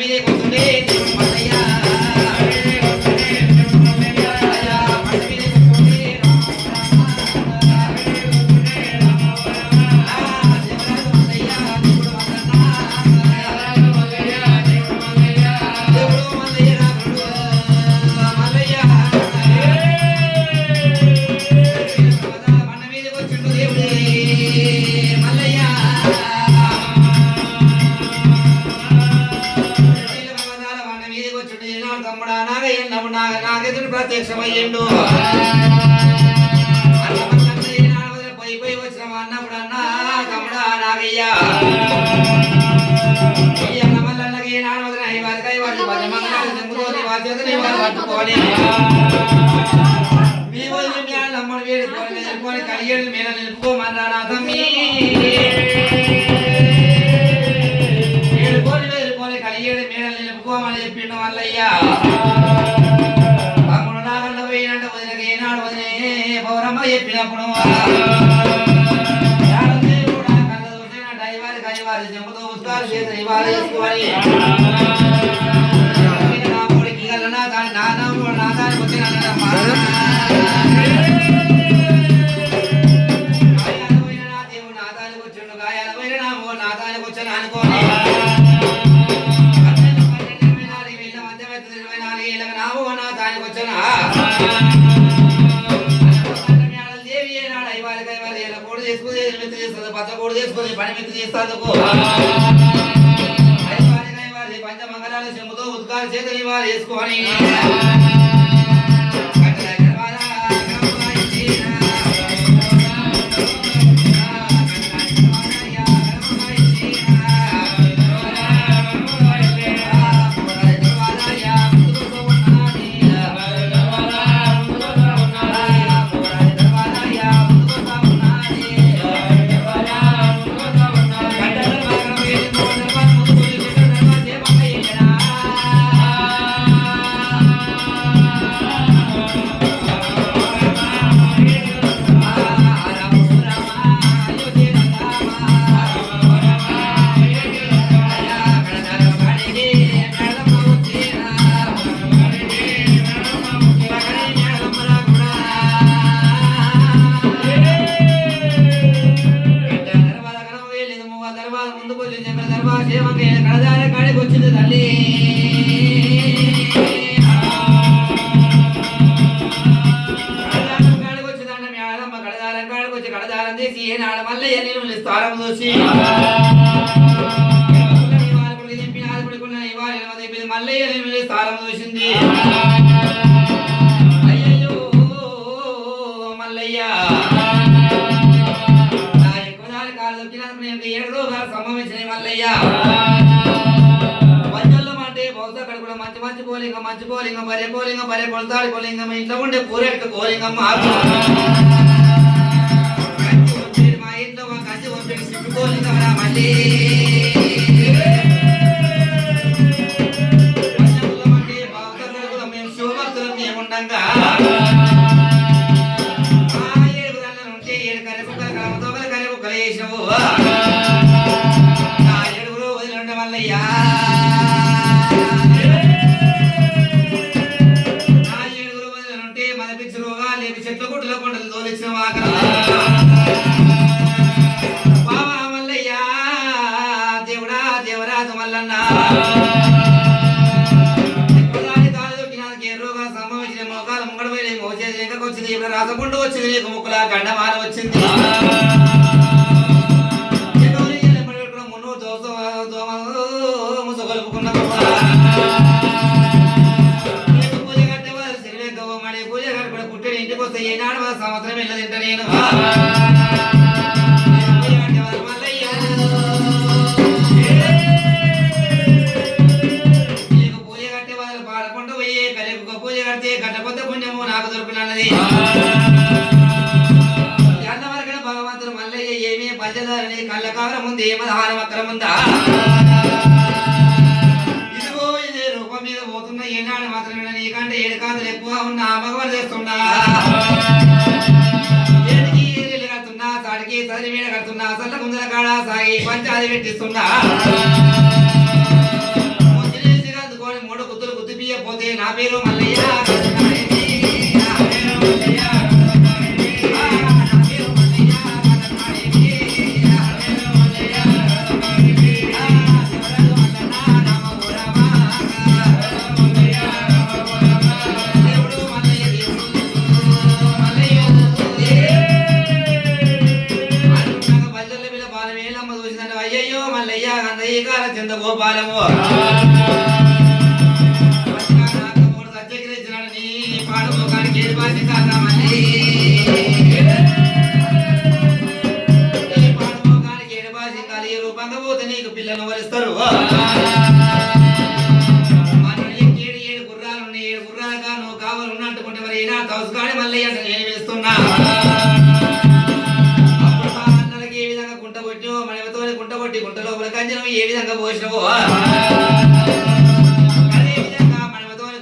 నమిలే పోతుంది కోనే మీ వదిలి మేళ అమ్మడి వేడి కోరిక నిలుపుకొని కలిగేళ్ళు మేళ నిలుపుకోమన్నారా తమ్మి? కలిగేడు మేడ ఏనాడు వదిలే పౌరమ్మ చెప్పినప్పుడు. దైవాలు దైవాలు చెంపుతో పుస్తకాలు చేసి దైవాలు చేసుకోవాలి కూర్చొని అనుకోని పచ్చకూడు చేసుకుని పని మెత్తి చేస్తాందుకు పంచమంగళాలు చెమ్ముతో ఉద్గాలు చేతులు ఇవ్వాలి వేసుకొని కోలింగం మరే కోలింగం మరే పొలతాడి కోలింగం ఇంట్లో ఉండే పూరెట్టు కోలింగం మా ఇంట్లో మా కంచి పంపిణీ సిట్టు కోలింగం రా మళ్ళీ. ఏడు కరె కుక్కలు కరె కుక్కలు వచ్చింది నీకు ముక్కుల గండమాల వచ్చింది ఇంటికి వస్తే ఏనాడు సంవత్సరం వెళ్ళదింట నేను. పంచాది పెట్టిస్తున్నా ముద్రేసినందుకొని మూడు గుత్తులు గుత్తిపియ్యపోతే నా పేరు మల్లయ్య. పట్టుకొని గుంట కొట్టి గుంట లోపల కంచెను ఏ విధంగా పోసినవో.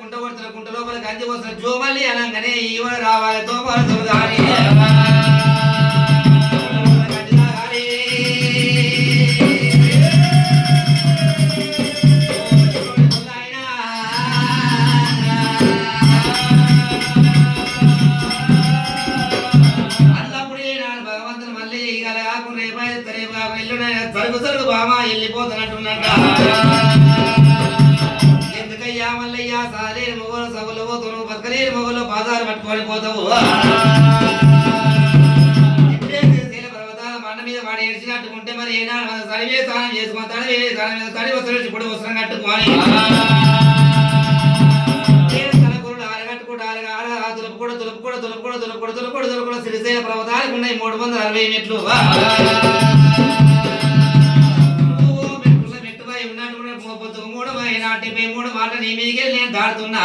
గుంట కొడుతున్న గుంట లోపల కంచె పోసిన జోమల్లి అనగానే ఈవడ రావాలి తోపాలి పడిపోతావు. తడివే దాని మీద తడి వస్త్రం ఉన్నాయి మూడు వందల అరవై మెట్టుపై ఉన్నట్టు మూడు నాటిపై మూడు మాట నీ మీదికి నేను దాడుతున్నా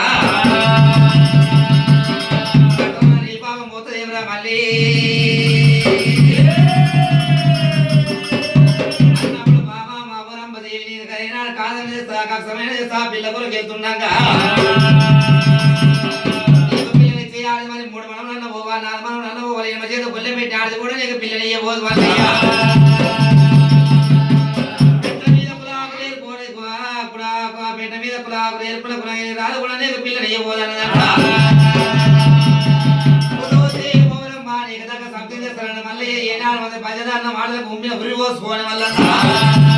దగ్గరకు వెళ్తున్నాక కూడా నీకు పిల్లని ఇవ్వబోదు పెద్ద మీద ఏనాడు పది దాన్ని మాటలకు ఉమ్మిన ఉరి పోసుకోవడం వల్ల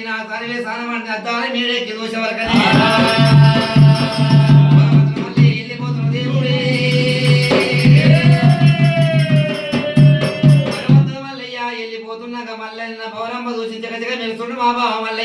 నా సర్వే సానమంటే అద్దాలి మీరే దోష వరకని మళ్ళీ పౌరంబ దూషించగజగా మా బావ మళ్ళీ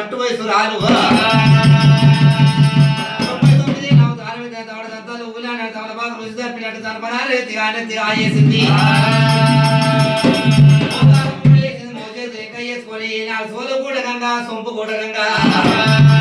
ಪಟ್ಟು ಮೈಸೂರು ಹಾಲು సొంపు కూడా గంగా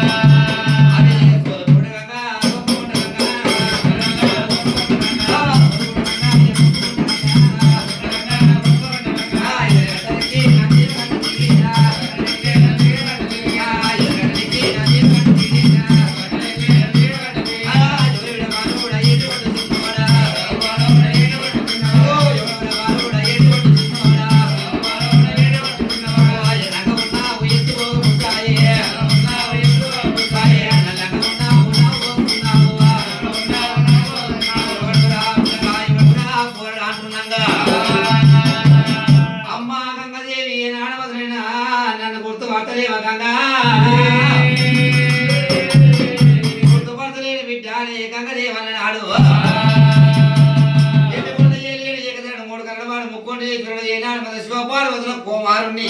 గోపాల్ వదిన కుమారుణ్ణి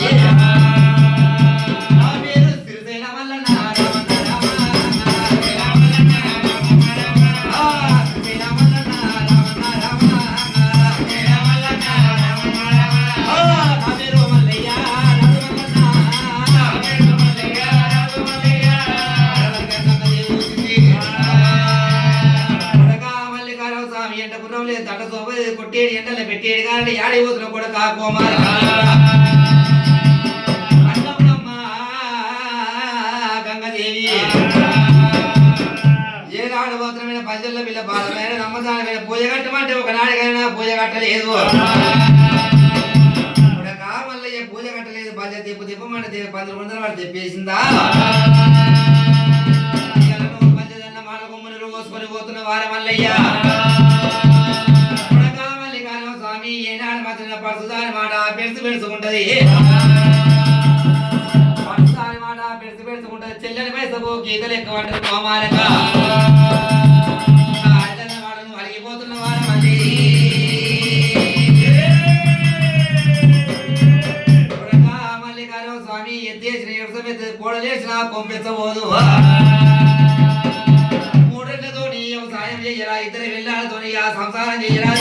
నా పేరు సిరిసేన వల్ల కొట్టేడు ఎండలో పెట్టేడు కానీ ఆడే పోతున్న నా కుమార గంగదేవి ఏనాడు మాత్రమైన ప్రజల్లో వీళ్ళ బాధమైన నమ్మదానమైన పూజ కట్టమంటే ఒకనాడికైనా పూజ కట్టలేదు మళ్ళీ పూజ కట్టలేదు బాధ్య తెప్పు తెప్పమంటే పోతున్న వారం మల్లయ్యా మనసు దాని మాట పెరుసు పెరుసుకుంటది మనసు మాట పెరుసు పెరుసుకుంటది చెల్లెని పైసకు గీతలు ఎక్కువ కోమారక అలిగిపోతున్న వారం స్వామి ఎత్తేసిన ఎరుసమెత్తి కోడలేసిన కొంపెచ్చబోదు మూడేళ్ళతో నీ వ్యవసాయం చెయ్యరా ఇద్దరు వెళ్ళాలతో ఆ సంసారం చెయ్యరా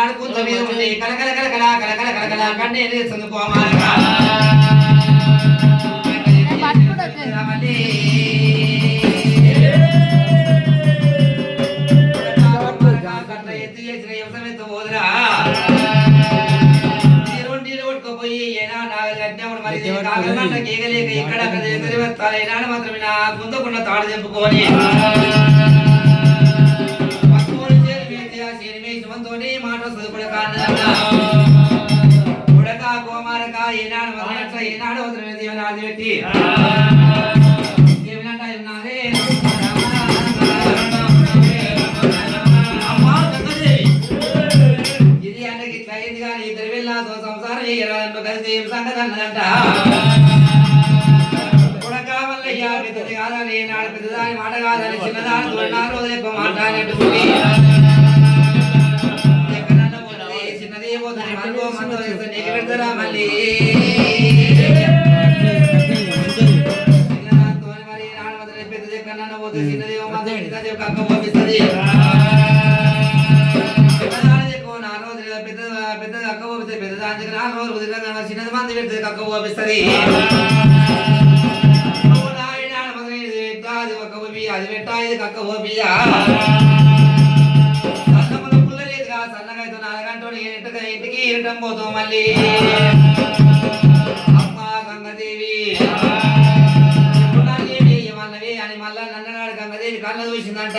వేస్తావు మరి ఏనాడు కుంత మీద ఉండి కలకల కలకల కలకల కలకల కన్నే మాత్రమే నా ముందుకున్న తాడు చెప్పుకోని ఎక్కడన్నా పోతుంది, చిన్నది పోతుంది మనకో మందో నీకు పెడతారా మళ్ళీ ఎక్కడన్నా పంపిస్తుంది పెద్ద పెద్దది అక్క నాలుగు రోజులు చిన్నది మంది పెడితే అక్క పంపిస్తుంది అది పెట్టా, ఇది కక్క ఓపియా. ఇంటికి మళ్ళీ. అమ్మా గంగదేవి. ఎప్పుడు అని మళ్ళా నన్ననాడు గంగదేవి కళ్ళ చూసిందంట.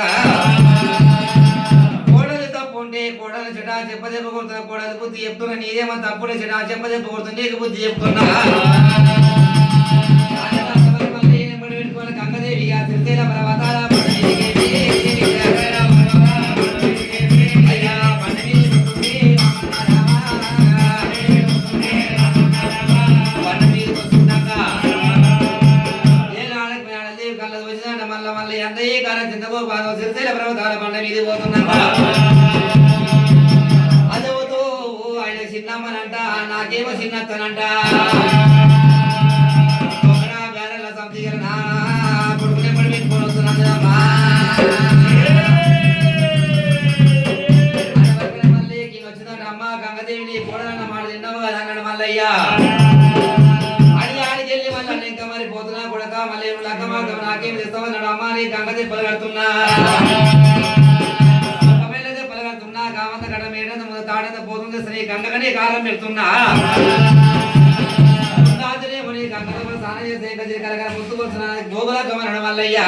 కోడలు తప్పు ఉంటే కోడలు చెడా చెప్పదెబ్బ కొడుతున్నా కోడలు బుద్ధి చెప్తున్నా నీదేమో తప్పుడే చెడా చెప్పదెబ్బ కొడుతున్నా నీకు బుద్ధి చెప్తున్నా గంగదేవిగా తిరుతేల పర్వతాల గంగకనే కారం పెడుతున్నా రాత్రి స్నానం చేసే గజి కలగల ముత్తు కొడుతున్నా గోగుల గమనం వల్లయ్యా